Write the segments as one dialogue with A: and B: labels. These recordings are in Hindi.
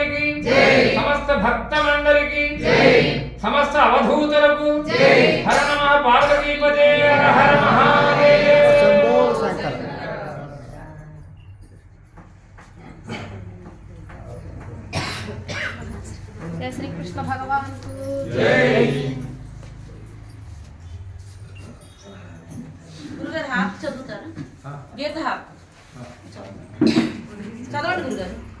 A: మండలికి సమస్త భక్త మండలికి సమస్త అవధూతలకు హర నమ పార్వతీపదే హర మహాదేవ
B: శ్రీ కృష్ణ భగవాన్
C: గురుగారు హాఫ్ చదువుతారు గీత హాఫ్ చదవండి గురుగారు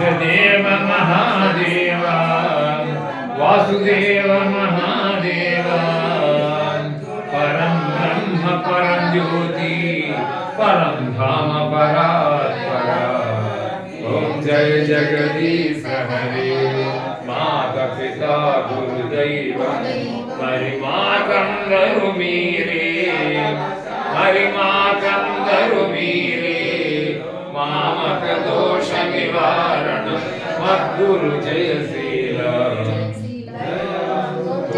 A: सदेव महादेवा वासुदेव महादेवा परम ब्रह्म, परम ज्योति, परम धाम, परात्परा। ओम जय जगदीश हरे। పరాత్పర ఓం మరి మాకందరు మీరే మరి మాకందరు మీరే మామక దోష నివారణ మద్గురు జయశీల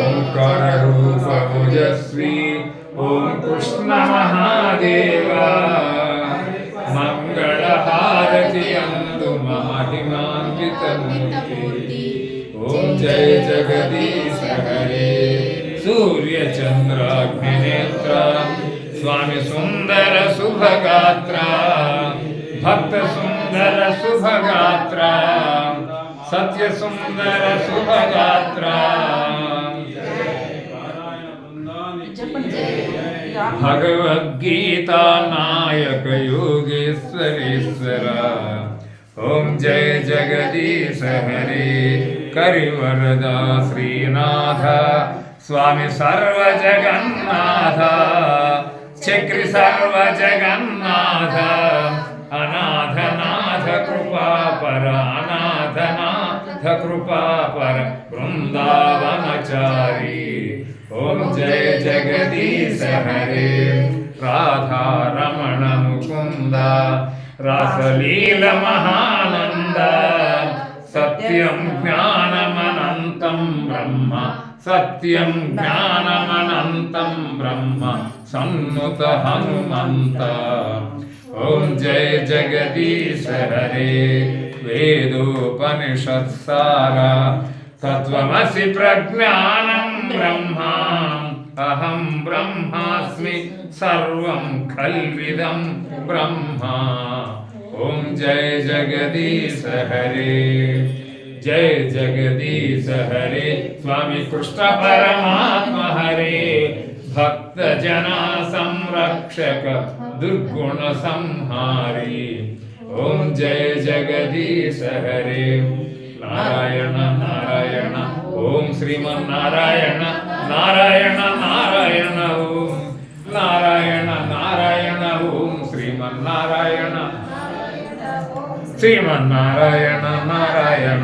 A: ఓంకార రూప ఓం కృష్ణ అందు మహిమాన్విత ओम जय जगदीश हरे। सूर्य चंद्राग्निनेत्रा स्वामी सुंदर शुभगात्रा भक्त सुंदर शुभगात्रा
C: सत्य
A: सुंदर शुभगात्रा। भगवद्गीता नायक योगेश्वरेश्वरा। ओम जय जगदीश हरे। करिवरदा श्रीनाथ, स्वामी सर्वजगन्नाथ चक्रि सर्वजगन्नाथ अनाथनाथ कृपापर अनाथनाथ कृपापर वृंदावनचारी ओम जय जगदीश हरे राधा रमण रासलील महानंद సత్యం జ్ఞానమనంతం బ్రహ్మ. సత్యం జ్ఞానమనంతం బ్రహ్మ. సన్నుత హనుమంత. ఓం జయ జగదీశ హరే వేదోపనిషత్సార. తత్వమసి ప్రజ్ఞానం బ్రహ్మ. అహం బ్రహ్మాస్మి సర్వం కల్విదం బ్రహ్మ. ఓం జయ జగదీశ హరే జయ జగదీశ హరే స్వామి కృష్ణ పరమాత్మ హరే భక్త జనా సంరక్షక దుర్గుణ సంహారి ఓం జయ జగదీశ హరే నారాయణ నారాయణ ఓం శ్రీమన్నారాయణ నారాయణ నారాయణ ఓం నారాయణ నారాయణ ఓం శ్రీమన్నారాయణ శ్రీమన్నారాయణ నారాయణ